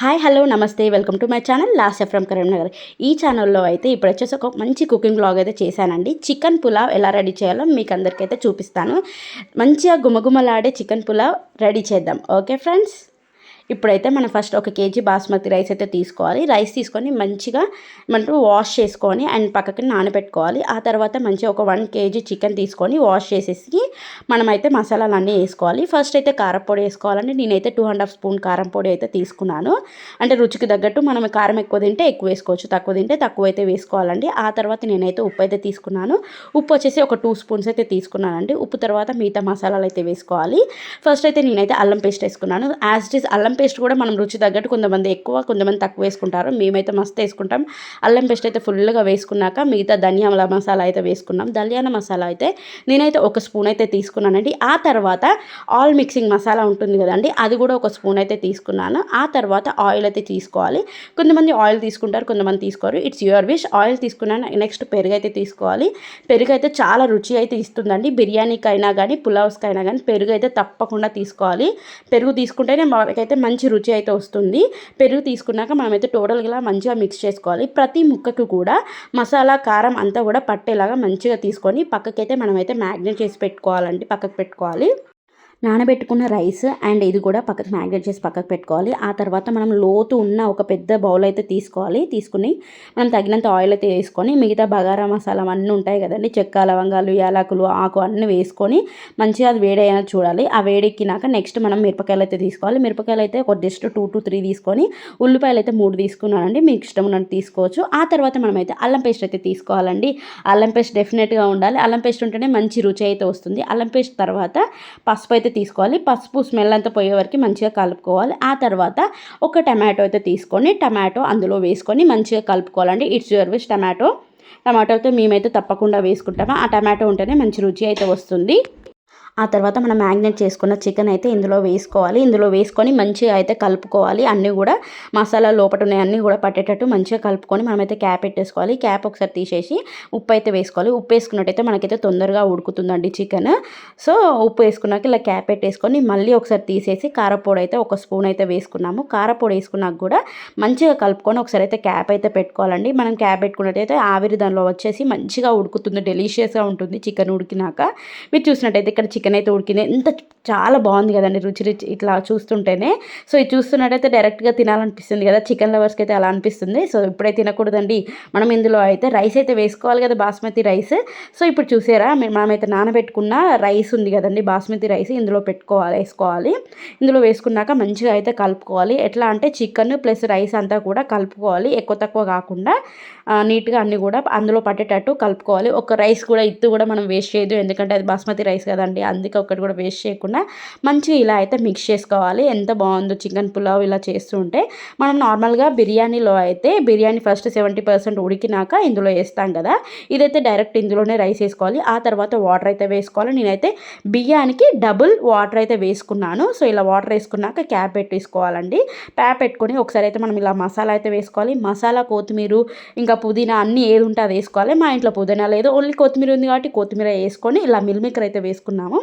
Hi hello నమస్తే welcome to my channel last from Karimnagar. ఈ ఛానల్లో అయితే ఇప్పుడు వచ్చేసి ఒక మంచి కుకింగ్ బ్లాగ్ అయితే చేశానండి. చికెన్ పులావ్ ఎలా రెడీ చేయాలో మీకు అందరికైతే చూపిస్తాను. మంచిగా గుమగుమలాడే చికెన్ పులావ్ రెడీ చేద్దాం. Okay friends? ఇప్పుడైతే మనం ఫస్ట్ ఒక కేజీ బాస్మతి రైస్ అయితే తీసుకోవాలి. రైస్ తీసుకొని మంచిగా మనం వాష్ చేసుకొని అండ్ పక్కకి నానబెట్టుకోవాలి. ఆ తర్వాత మంచిగా ఒక వన్ కేజీ చికెన్ తీసుకొని వాష్ చేసేసి మనమైతే మసాలాలన్నీ వేసుకోవాలి. ఫస్ట్ అయితే కారపొడి వేసుకోవాలండి. నేనైతే టూ అండ్ హాఫ్ స్పూన్ కారం పొడి అయితే తీసుకున్నాను. అంటే రుచికి తగ్గట్టు మనం కారం ఎక్కువ తింటే ఎక్కువ వేసుకోవచ్చు. తక్కువ తింటే తక్కువ అయితే వేసుకోవాలండి. ఆ తర్వాత నేనైతే ఉప్పు అయితే తీసుకున్నాను. ఉప్పు వచ్చేసి ఒక టూ స్పూన్స్ అయితే తీసుకున్నానండి. ఉప్పు తర్వాత మిగతా మసాలాలు అయితే వేసుకోవాలి. ఫస్ట్ అయితే నేనైతే అల్లం పేస్ట్ వేసుకున్నాను. యాజ్ ఇట్ ఈస్ అల్లం పేస్ట్ కూడా మనం రుచి తగ్గట్టు కొంతమంది ఎక్కువ కొంతమంది తక్కువ వేసుకుంటారు. మేమైతే మస్తు వేసుకుంటాం. అల్లం పేస్ట్ అయితే ఫుల్గా వేసుకున్నాక మిగతా ధనియాల మసాలా అయితే వేసుకున్నాం. ధనియాల మసాలా అయితే నేనైతే ఒక స్పూన్ అయితే తీసుకున్నానండి. ఆ తర్వాత ఆల్ మిక్సింగ్ మసాలా ఉంటుంది కదండి అది కూడా ఒక స్పూన్ అయితే తీసుకున్నాను. ఆ తర్వాత ఆయిల్ అయితే తీసుకోవాలి. కొంతమంది ఆయిల్ తీసుకుంటారు కొంతమంది తీసుకోరు. It's your wish. ఆయిల్ తీసుకున్నాను నెక్స్ట్ పెరుగు అయితే తీసుకోవాలి. పెరుగు అయితే చాలా రుచి అయితే ఇస్తుందండి. బిర్యానీకి అయినా కానీ పులావ్స్కి అయినా కానీ పెరుగు అయితే తప్పకుండా తీసుకోవాలి. పెరుగు తీసుకుంటేనే మనకైతే మంచి రుచి అయితే వస్తుంది. పెరుగు తీసుకున్నాక మనమైతే టోటల్గా మంచిగా మిక్స్ చేసుకోవాలి. ప్రతి ముక్కకు కూడా మసాలా కారం అంతా కూడా పట్టేలాగా మంచిగా తీసుకొని పక్కకైతే మనమైతే మ్యాగ్నేట్ చేసి పెట్టుకోవాలండి. పక్కకు పెట్టుకోవాలి. నానబెట్టుకున్న రైస్ అండ్ ఇది కూడా పక్కకు మ్యాగ్నేట్ చేసి పక్కకు పెట్టుకోవాలి. ఆ తర్వాత మనం లోతు ఉన్న ఒక పెద్ద బౌల్ అయితే తీసుకోవాలి. తీసుకుని మనం తగినంత ఆయిల్ అయితే వేసుకొని మిగతా బగారా మసాలా అన్నీ ఉంటాయి కదండి చెక్క లవంగాలు యాలకులు ఆకు అన్నీ వేసుకొని మంచిగా అది వేడైనా చూడాలి. ఆ వేడెక్కినాక నెక్స్ట్ మనం మిరపకాయలు అయితే తీసుకోవాలి. మిరపకాయలు అయితే ఒక జస్ట్ టూ టు త్రీ తీసుకొని ఉల్లిపాయలు అయితే మూడు తీసుకున్నానండి. మీకు ఇష్టం ఉన్నట్టు తీసుకోవచ్చు. ఆ తర్వాత మనమైతే అల్లం పేస్ట్ అయితే తీసుకోవాలండి. అల్లం పేస్ట్ డెఫినెట్గా ఉండాలి. అల్లం పేస్ట్ ఉంటేనే మంచి రుచి అయితే వస్తుంది. అల్లం పేస్ట్ తర్వాత పసుపు అయితే అయితే తీసుకోవాలి. పసుపు స్మెల్ అంతా పోయే వరకు మంచిగా కలుపుకోవాలి. ఆ తర్వాత ఒక టమాటో అయితే తీసుకొని టమాటో అందులో వేసుకొని మంచిగా కలుపుకోవాలండి. It's your wish tomato. Tomato అయితే మేమైతే తప్పకుండా వేసుకుంటాము? ఆ టమాటో ఉంటేనే మంచి రుచి అయితే వస్తుంది. ఆ తర్వాత మనం మ్యాగ్నేట్ చేసుకున్న చికెన్ అయితే ఇందులో వేసుకోవాలి. ఇందులో వేసుకొని మంచిగా అయితే కలుపుకోవాలి. అన్నీ కూడా మసాలా లోపల ఉన్నాయి. అన్నీ కూడా పట్టేటట్టు మంచిగా కలుపుకొని మనమైతే క్యాప్ పెట్టేసుకోవాలి. క్యాప్ ఒకసారి తీసేసి ఉప్పు అయితే వేసుకోవాలి. ఉప్పు వేసుకున్నట్టయితే మనకైతే తొందరగా ఉడుకుతుందండి చికెన్. సో ఉప్పు వేసుకున్నాక ఇలా క్యాప్ పెట్టేసుకొని మళ్ళీ ఒకసారి తీసేసి కారపొడి అయితే ఒక స్పూన్ అయితే వేసుకున్నాము. కారపొడి వేసుకున్నాక కూడా మంచిగా కలుపుకొని ఒకసారి అయితే క్యాప్ అయితే పెట్టుకోవాలండి. మనం క్యాప్ పెట్టుకున్నట్టయితే ఆవిరి దానిలో వచ్చేసి మంచిగా ఉడుకుతుంది. డెలిషియస్గా ఉంటుంది చికెన్ ఉడికినాక. మీరు చూసినట్టయితే ఇక్కడ చికెన్ చికెన్ అయితే ఉడికింది. ఎంత చాలా బాగుంది కదండి రుచి రుచి ఇట్లా చూస్తుంటేనే. సో ఇది చూస్తున్నట్టయితే డైరెక్ట్గా తినాలనిపిస్తుంది కదా. చికెన్ లవర్స్కి అయితే అలా అనిపిస్తుంది. సో ఇప్పుడైతే తినకూడదండి. మనం ఇందులో అయితే రైస్ అయితే వేసుకోవాలి కదా బాస్మతి రైస్. సో ఇప్పుడు చూసారా? మనమైతే నానబెట్టుకున్న రైస్ ఉంది కదండి బాస్మతి రైస్ ఇందులో పెట్టుకోవాలి వేసుకోవాలి. ఇందులో వేసుకున్నాక మంచిగా అయితే కలుపుకోవాలి. ఎట్లా అంటే చికెన్ ప్లస్ రైస్ అంతా కూడా కలుపుకోవాలి. ఎక్కువ తక్కువ కాకుండా నీట్గా అన్నీ కూడా అందులో పట్టేటట్టు కలుపుకోవాలి. ఒక రైస్ కూడా ఇత్తు కూడా మనం వేస్ట్ చేయదు. ఎందుకంటే అది బాస్మతి రైస్ కదండి. అందుకే ఒకటి కూడా వేస్ట్ చేయకుండా మంచిగా ఇలా అయితే మిక్స్ చేసుకోవాలి. ఎంత బాగుందో చికెన్ పులావ్ ఇలా చేస్తుంటే మనం నార్మల్గా బిర్యానీలో అయితే బిర్యానీ ఫస్ట్ సెవెంటీ పర్సెంట్ ఉడికినాక ఇందులో వేస్తాం కదా. ఇదైతే డైరెక్ట్ ఇందులోనే రైస్ వేసుకోవాలి. ఆ తర్వాత వాటర్ అయితే వేసుకోవాలి. నేనైతే బియ్యానికి డబుల్ వాటర్ అయితే వేసుకున్నాను. సో ఇలా వాటర్ వేసుకున్నాక క్యాప్ పెట్టేసుకోవాలండి. ప్యాప్ పెట్టుకొని ఒకసారి అయితే మనం ఇలా మసాలా అయితే వేసుకోవాలి. మసాలా కొత్తిమీర ఇంకా పుదీనా అన్నీ ఏది ఉంటే అది వేసుకోవాలి. మా ఇంట్లో పుదీనా లేదు. ఓన్లీ కొత్తిమీర ఉంది కాబట్టి కొత్తిమీర వేసుకొని ఇలా మిల్మేకర్ అయితే వేసుకున్నాము.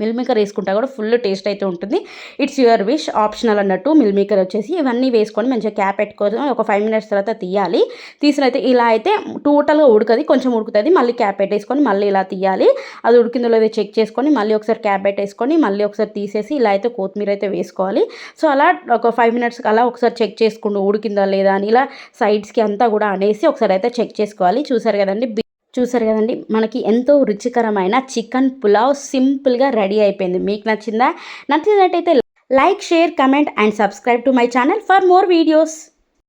మిల్మేకర్ వేసుకుంటా కూడా ఫుల్ టేస్ట్ అయితే ఉంటుంది. ఇట్స్ యువర్ విష్ ఆప్షనల్ అన్నట్టు మిల్మేకర్ వచ్చేసి ఇవన్నీ వేసుకొని మంచిగా క్యాప్ పెట్టుకొని ఒక ఫైవ్ మినిట్స్ తర్వాత తీయాలి. తీసిన అయితే ఇలా అయితే టోటల్గా ఉడకది కొంచెం ఉడుకుతుంది మళ్ళీ క్యాప్ పెట్టేసుకొని మళ్ళీ ఇలా తీయాలి. అది ఉడికిందో లేదో చెక్ చేసుకొని మళ్ళీ ఒకసారి క్యాప్ పెట్టేసుకొని మళ్ళీ ఒకసారి తీసేసి ఇలా అయితే కొత్తిమీర అయితే వేసుకోవాలి. సో అలా ఒక ఫైవ్ మినిట్స్ అలా ఒకసారి చెక్ చేసుకుంటూ ఉడికిందా లేదా అని ఇలా సైడ్స్కి అంతా కూడా అనేసి ఒకసారి అయితే చెక్ చేసుకోవాలి. చూసారు కదండి చూసారు కదండి మనకి ఎంతో రుచికరమైన చికెన్ పులావ్ సింపుల్గా రెడీ అయిపోయింది. మీకు నచ్చిందా? నచ్చినట్టయితే like share comment and subscribe to my channel for more videos.